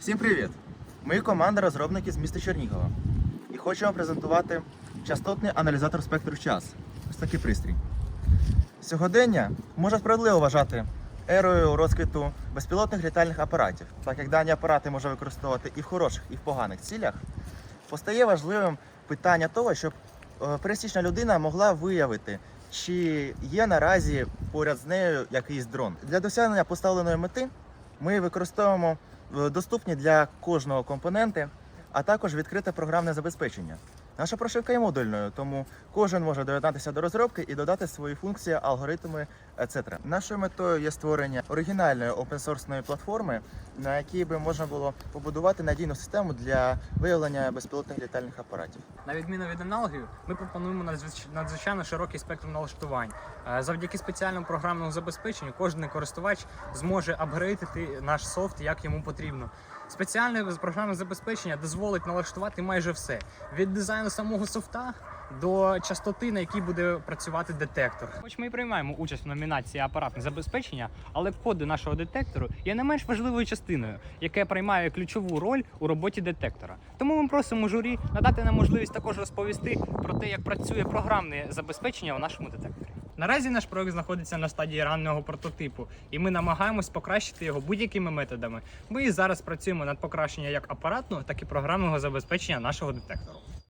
Всім привіт! Ми команда розробників з міста Чернігова і хочемо презентувати частотний аналізатор спектру час. Ось такий пристрій. Сьогодення можна справедливо вважати ерою розквіту безпілотних літальних апаратів, так як дані апарати можна використовувати і в хороших, і в поганих цілях. Постає важливим питання того, щоб е, пересічна людина могла виявити, чи є наразі поряд з нею якийсь дрон. Для досягнення поставленої мети ми використовуємо доступні для кожного компоненти, а також відкрите програмне забезпечення. Наша прошивка є модульною, тому кожен може доєднатися до розробки і додати свої функції, алгоритми, etc. Нашою метою є створення оригінальної опенсорсної платформи, на якій би можна було побудувати надійну систему для виявлення безпілотних літальних апаратів. На відміну від аналогів, ми пропонуємо надзвичайно широкий спектр налаштувань. Е, Завдяки спеціальному програмному забезпеченню кожен користувач зможе апгрейдити наш софт як йому потрібно. Спеціальне програмне забезпечення дозволить налаштувати майже все від дизайну самого софта. До частоти, на якій буде працювати детектор. Хоч ми і приймаємо участь в номінації апаратне забезпечення, але коди нашого детектору є не менш важливою частиною, яка приймає ключову роль у роботі детектора. Тому ми просимо журі надати нам можливість також розповісти про те, як працює програмне забезпечення у нашому детекторі. Наразі наш проект знаходиться на стадії раннього прототипу, і ми намагаємось покращити його будь-якими методами. Ми і зараз працюємо над покращенням як апаратного, так і програмного забезпечення нашого детектору.